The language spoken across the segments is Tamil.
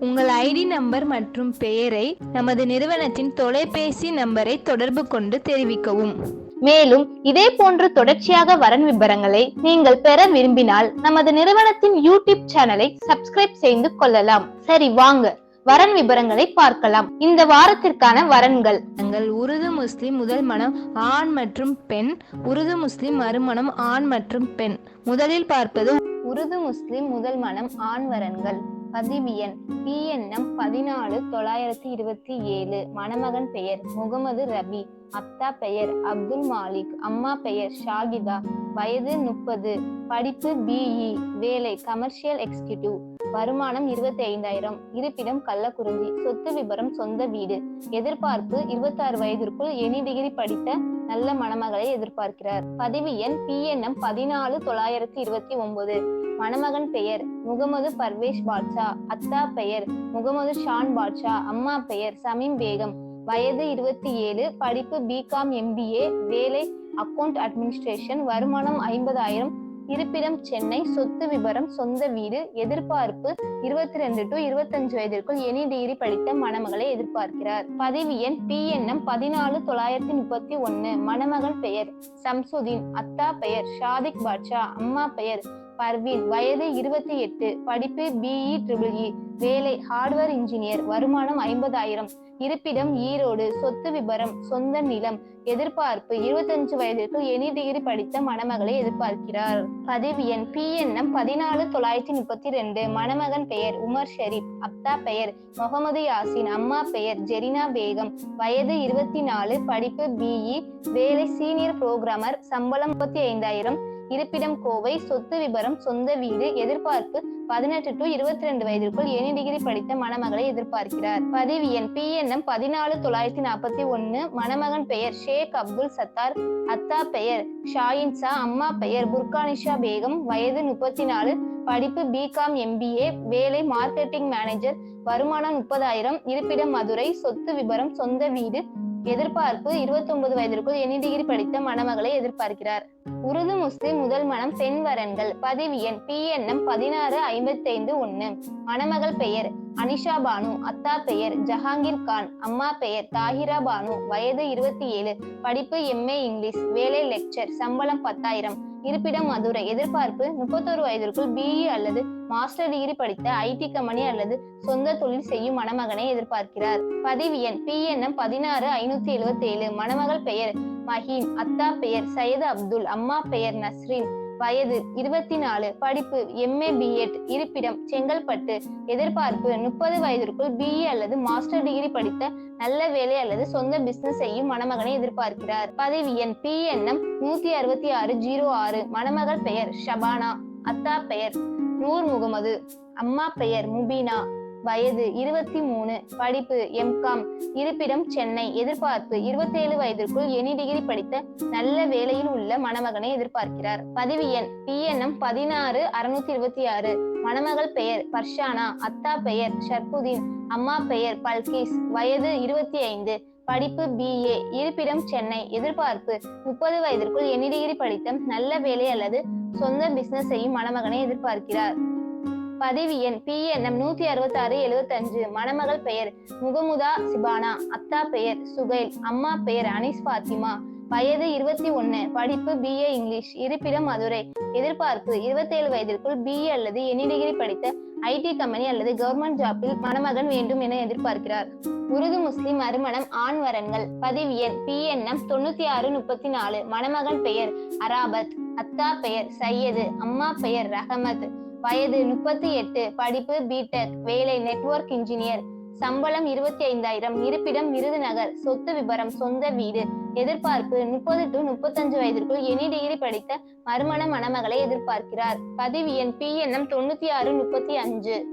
உங்கள் ஐடி நம்பர் மற்றும் பெயரை நமது நிறுவனத்தின் தொலைபேசி நம்பரை தொடர்பு கொண்டு தெரிவிக்கவும். மேலும் இதே போன்ற தொடர்ச்சியாக வரன் விபரங்களை நீங்கள் பெற விரும்பினால் நமது நிறுவனத்தின் யூடியூப் சேனலை சப்ஸ்கிரைப் செய்து கொள்ளலாம். சரி வாங்க. வரன் விபரங்களை பார்க்கலாம். இந்த வாரத்திற்கான வரன்கள். எங்கள் உருது முஸ்லிம் முதல் மனம் ஆண் மற்றும் பெண் உருது முஸ்லிம் மறுமணம் ஆண் மற்றும் பெண். முதலில் பார்ப்பது உருது முஸ்லிம் முதல் மனம் ஆண் வரன்கள். பதிவு எண் பிஎன்எம் பதினாலு தொள்ளாயிரத்தி இருபத்தி ஏழு. மணமகன் பெயர் முகமது ரபி. அப்தா பெயர் அப்துல் மாலிக். அம்மா பெயர் ஷாகிதா. வயது முப்பது. படிப்பு பிஇ வேலை கமர்ஷியல் எக்ஸிகியூட்டிவ் வருமானம் இருபத்தி ஐந்தாயிரம் இருப்பிடம் கள்ளக்குறிஞ்சி. சொத்து விபரம் சொந்த வீடு. எதிர்பார்ப்பு இருபத்தி ஆறு வயதிற்குள் எனி டிகிரி படித்த நல்ல மணமகளை எதிர்பார்க்கிறார். பதிவு எண் பிஎன்எம் பதினாலு தொள்ளாயிரத்தி இருபத்தி ஒன்பது. மணமகன் பெயர் முகமது பர்வேஷ் பாட்ஷா அத்தா பெயர் முகமது ஷான் பாட்ஷா அம்மா பெயர் சமீம் பேகம். வயது இருபத்தி ஏழு படிப்பு பிகாம் எம்பிஏ வேலை அக்கவுண்ட் அட்மினிஸ்ட்ரேஷன் வருமானம் ஐம்பதாயிரம். இருப்பிடம் சென்னை சொத்து விபரம் சொந்த வீடு எதிர்பார்ப்பு இருபத்தி ரெண்டு டு இருபத்தஞ்சு வயதிற்குள் எனி டிகிரி படித்த மணமகளை எதிர்பார்க்கிறார். பதிவு எண் பி என்எம் பதினாலு தொள்ளாயிரத்தி முப்பத்தி ஒன்னு. மணமகன் பெயர் சம்சுதீன் அத்தா பெயர் ஷாதிக் பாட்ஷா அம்மா பெயர் பர்வீன் வயது இருபத்தி எட்டு படிப்பு பிஇ ட்ரிபிள்இ வேலை ஹார்ட்வேர் இன்ஜினியர் வருமானம் ஐம்பதாயிரம். இருப்பிடம் ஈரோடு சொத்து விபரம் சொந்த நிலம் எதிர்பார்ப்பு இருபத்தஞ்சு வயதிற்கு எனி டிகிரி படித்த மணமகளை எதிர்பார்க்கிறார். பதிவு எண் பி எண்ணம் பதினாலு தொள்ளாயிரத்தி முப்பத்தி ரெண்டு. மணமகன் பெயர் உமர் ஷெரீப். அப்தா பெயர் முகமது யாசின். அம்மா பெயர் ஜெரினா பேகம். வயது இருபத்தி நாலு படிப்பு பிஇ வேலை சீனியர் புரோகிராமர் சம்பளம் முப்பத்தி ஐந்தாயிரம். இருப்பிடம் கோவை சொத்து விபரம் சொந்த வீடு எதிர்பார்ப்பு பதினெட்டு டு இருபத்தி ரெண்டு வயதிற்குள் ஏழு டிகிரி படித்த மணமகளை எதிர்பார்க்கிறார். பதிவு எண் பிஎன்எம் பதினாலு தொள்ளாயிரத்தி நாற்பத்தி ஒன்னு மணமகன் பெயர் ஷேக் அப்துல் சத்தார் அத்தா பெயர் ஷாயின்சா அம்மா பெயர் புர்கானிஷா பேகம் வயது முப்பத்தி நாலு படிப்பு பிகாம் எம்பிஏ வேலை மார்க்கெட்டிங் மேனேஜர் வருமானம் முப்பதாயிரம் இருப்பிடம் மதுரை சொத்து விபரம் சொந்த வீடு எதிர்பார்ப்பு இருபத்தி ஒன்பது வயதிற்குள் எனி டிகிரி படித்த மணமகளை எதிர்பார்க்கிறார். உருது முஸ்லிம் முதல் மனம் பெண் வரன்கள். பதிவு எண் பிஎன்எம் பதினாறு ஐம்பத்தி ஐந்து ஒன்னு மணமகள் பெயர் அனிஷா பானு. அத்தா பெயர் ஜஹாங்கீர் கான். அம்மா பெயர் தாஹிரா பானு. வயது இருபத்தி ஏழு. படிப்பு எம்ஏ இங்கிலீஷ் வேலை லெக்சர் சம்பளம் பத்தாயிரம். இருப்பிடம் மதுரை. எதிர்பார்ப்பு முப்பத்தோரு வயதிற்குள் பிஇ அல்லது மாஸ்டர் டிகிரி படித்த ஐடி கம்பெனி அல்லது சொந்த தொழில் செய்யும் மணமகனை எதிர்பார்க்கிறார். பதிவு எண் பிஎன்எம் பதினாறு ஐநூத்தி எழுபத்தி ஏழு மணமகள் பெயர் மஹீன் அத்தா பெயர் சையது அப்துல் அம்மா பெயர் நஸ்ரீன். வயது இருபத்தி நாலு படிப்பு எம்ஏ பிஎட் இருப்பிடம் செங்கல்பட்டு எதிர்பார்ப்பு முப்பது வயதிற்குள் பிஇ அல்லது மாஸ்டர் டிகிரி படித்த நல்ல வேலை அல்லது சொந்த பிசினஸ் செய்யும் மணமகனை எதிர்பார்க்கிறார். பதவி எண் பிஎன்எம் நூத்தி அறுபத்தி ஆறு ஜீரோ ஆறு. மணமகள் பெயர் ஷபானா. அத்தா பெயர் நூர் முகமது. அம்மா பெயர் முபீனா. வயது இருபத்தி மூணு படிப்பு எம்காம் இருப்பிடம் சென்னை. எதிர்பார்ப்பு இருபத்தேழு வயதிற்குள் எனி டிகிரி படித்த நல்ல வேலையில் உள்ள மணமகனை எதிர்பார்க்கிறார். பதிவு எண் பிஎன்எம் பதினாறு அறுநூத்தி இருபத்தி ஆறு. மணமகள் பெயர் பர்ஷானா. அத்தா பெயர் ஷர்புதீன். அம்மா பெயர் பல்கிஸ். வயது இருபத்தி ஐந்து படிப்பு பிஏ இருப்பிடம் சென்னை. எதிர்பார்ப்பு முப்பது வயதிற்குள் எனி டிகிரி படித்த நல்ல வேலை அல்லது சொந்த பிசினஸ் செய்யும் மணமகனை எதிர்பார்க்கிறார். பதிவு எண் பிஎன்எம் நூத்தி அறுபத்தி ஆறு எழுபத்தஞ்சு மணமகள் பெயர் முகமுதா சிபானா. அத்தா பெயர் சுகைல். அம்மா பெயர் அனிஸ் பாத்திமா வயது இருபத்தி ஒன்னு. படிப்பு பிஏ இங்கிலீஷ். இருப்பிடம் மதுரை. எதிர்பார்ப்பு இருபத்தேழு வயதிற்குள் பிஏ அல்லது எனி டிகிரி படித்த ஐடி கம்பெனி அல்லது கவர்மெண்ட் ஜாப்பில் மணமகன் வேண்டும் என எதிர்பார்க்கிறார். உருது முஸ்லிம் மறுமணம் ஆண் வரன்கள். பதிவு எண் பிஎன்எம் தொண்ணூத்தி ஆறு முப்பத்தி நாலு மணமகன் பெயர் அராபத். அத்தா பெயர் சையது. அம்மா பெயர் ரஹமத். வயது முப்பத்தி எட்டு படிப்பு பிடெக் வேலை நெட்வொர்க் இன்ஜினியர் சம்பளம் இருபத்தி ஐந்தாயிரம் இருப்பிடம் விருதுநகர் சொத்து விபரம் சொந்த வீடு. எதிர்பார்ப்பு முப்பது டு முப்பத்தஞ்சு வயதிற்குள் எனி டிகிரி படித்த மறுமண மணமகளை எதிர்பார்க்கிறார். பதிவு எண் பி பிஎன்எம் தொண்ணூத்தி ஆறு முப்பத்தி அஞ்சு.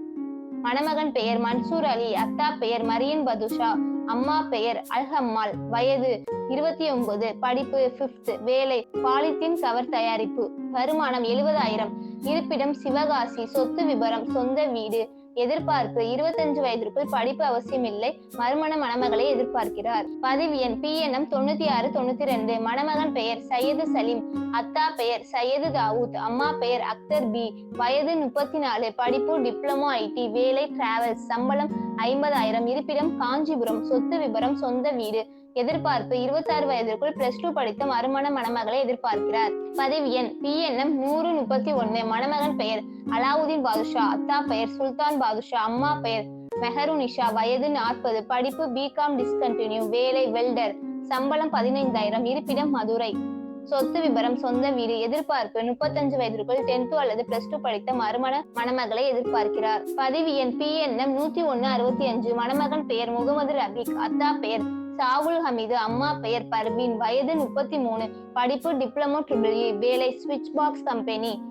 மணமகன் பெயர் மன்சூர் அலி அத்தா பெயர் மரியன் பதுஷா அம்மா பெயர் அல்ஹம்மாள். வயது இருபத்தி ஒன்பது படிப்பு பிப்த் வேலை பாலித்தீன் கவர் தயாரிப்பு. வருமானம் எழுபதாயிரம் இருப்பிடம் சிவகாசி சொத்து விபரம் சொந்த வீடு எதிர்பார்ப்பு இருபத்தஞ்சு வயதிற்குள் படிப்பு அவசியமில்லை. மறுமண மணமகளை எதிர்பார்க்கிறார். பதிவு எண் பி என்எம் தொண்ணூத்தி ஆறு தொண்ணூத்தி ரெண்டு மணமகன் பெயர் சையது சலீம் அத்தா பெயர் சையது தாவூத் அம்மா பெயர் அக்தர் பி. வயது முப்பத்தி நாலு படிப்பு டிப்ளமோ ஐடி வேலை டிராவல்ஸ் சம்பளம் ஐம்பதாயிரம். இருப்பிடம் காஞ்சிபுரம் சொத்து விபரம் சொந்த வீடு எதிர்பார்ப்பு. இருபத்தாறு வயதிற்குள் பிளஸ் டூ படித்த மறுமண மணமகளை எதிர்பார்க்கிறார். பதிவு எண் பிஎன்எம் நூறு முப்பத்தி ஒன்னு மணமகன் பெயர் அலாவுதீன் பாதுஷா அத்தா பெயர் சுல்தான் பாதுஷா அம்மா பெயர் மெஹருனிஷா. வயது நாற்பது. படிப்பு பிகாம் டிஸ்கண்டினியூ வேலை வெல்டர் சம்பளம் பதினைந்தாயிரம். இருப்பிடம் மதுரை. சொத்து விபரம் சொந்த வீடு. எதிர்பார்ப்பு முப்பத்தஞ்சு வயதிற்குள் டென்த் அல்லது பிளஸ் டூ படித்த மறுமண மணமகளை எதிர்பார்க்கிறார். பதிவு எண் பி என் எம் நூத்தி ஒன்னு அறுபத்தி அஞ்சு. மணமகன் பெயர் முகமது ரபீக். அத்தா பெயர் சாகுல் ஹமீது அம்மா பெயர் பர்வீன் வயது முப்பத்தி மூணு படிப்பு டிப்ளமோ ட்ரிபிள் இ வேலை சுவிட்ச் பாக்ஸ் கம்பெனி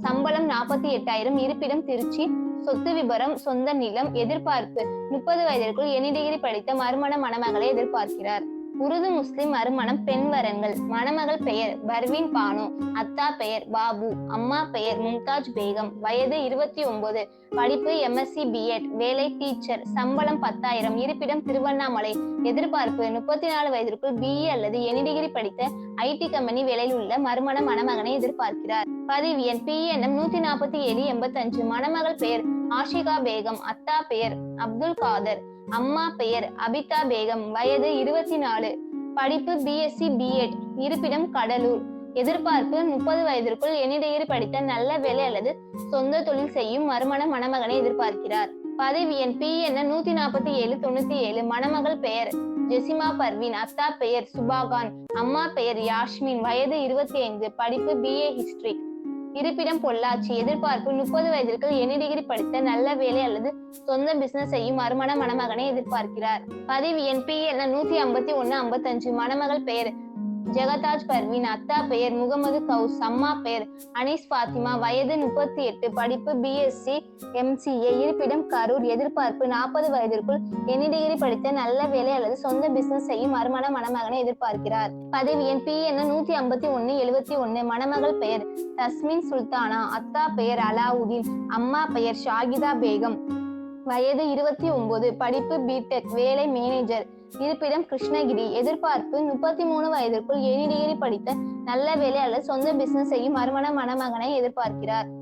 சம்பளம் நாற்பத்தி எட்டாயிரம் இருப்பிடம் திருச்சி. சொத்து விபரம் சொந்த நிலம் எதிர்பார்ப்பு. முப்பது வயதிற்குள் எனி டிகிரி படித்த மறுமண மணமகளை எதிர்பார்க்கிறார். உருது முஸ்லிம் மறுமணம் பெண் வரன்கள். மணமகள் பெயர் பர்வீன் பானு அத்தா பெயர் பாபு அம்மா பெயர் மும்தாஜ் பேகம். வயது இருபத்தி ஒன்பது படிப்பு எம்எஸ்சி பிஎட் வேலை டீச்சர் சம்பளம் பத்தாயிரம் இருப்பிடம் திருவண்ணாமலை எதிர்பார்ப்பு முப்பத்தி நாலு வயதிற்குள் பிஇ அல்லது எனி டிகிரி படித்த ஐடி கம்பெனி வேலையில் உள்ள மறுமண மணமகனை எதிர்பார்க்கிறார். பதிவு எண் பிஎன்எம் நூத்தி நாற்பத்தி ஏழு எண்பத்தஞ்சு மணமகள் பெயர் ஆஷிகா பேகம் அத்தா பெயர் அப்துல் காதர் அம்மா பெயர் அபிதா பேகம் வயது இருபத்தி நாலு படிப்பு பிஎஸ்சி பிஎட் இருப்பிடம் கடலூர். எதிர்பார்ப்பு முப்பது வயதிற்குள் எனி படித்த நல்ல வேலை அல்லது சொந்த தொழில் செய்யும் மறுமண மணமகனை எதிர்பார்க்கிறார். பதவி எண் பி என்ன நூத்தி நாற்பத்தி ஏழு தொண்ணூத்தி ஏழு மணமகள் பெயர். ஜெசிமா பர்வீன் அத்தா பெயர் சுபாகான் அம்மா பெயர் யாஷ்மின் வயது இருபத்தி ஐந்து படிப்பு பிஏ ஹிஸ்டரி இருப்பிடம் பொள்ளாச்சி எதிர்பார்ப்பு முப்பது வயதிற்குள் எனி டிகிரி படித்த நல்ல வேலை அல்லது சொந்த பிசினஸ் செய்யும் மறுமண மணமகனை எதிர்பார்க்கிறார். பதிவு எண் பி என்ன நூத்தி ஐம்பத்தி ஒன்னு ஐம்பத்தஞ்சு மணமகள் பெயர். ஜெகதாஜ் பர்வீன் அத்தா பெயர் முகமது கவுஸ் அம்மா பெயர் அனீஸ் பாத்திமா வயது முப்பத்தி எட்டு படிப்பு பிஎஸ்சி எம்சிஏ இருப்பிடம் கரூர் எதிர்பார்ப்பு நாற்பது வயதிற்குள் எனி டிகிரி படித்த நல்ல வேலை அல்லது சொந்த பிசினஸ் செய்யும் மறுமண மணமகனை எதிர்பார்க்கிறார். பதவி எண் பி என்ன நூத்தி ஐம்பத்தி ஒன்னு எழுபத்தி ஒன்னு மணமகள் பெயர் தஸ்மின் சுல்தானா அத்தா பெயர் அலாவுதீன் அம்மா பெயர் ஷாகிதா பேகம். வயது இருபத்தி ஒன்பது படிப்பு பிடெக் வேலை மேனேஜர் இருப்பிடம் கிருஷ்ணகிரி. எதிர்பார்ப்பு முப்பத்தி மூணு வயதிற்குள் எனி டிகிரி படித்த நல்ல வேலை அல்லது சொந்த பிசினஸ் செய்யும் மறுமண மணமகனை எதிர்பார்க்கிறார்.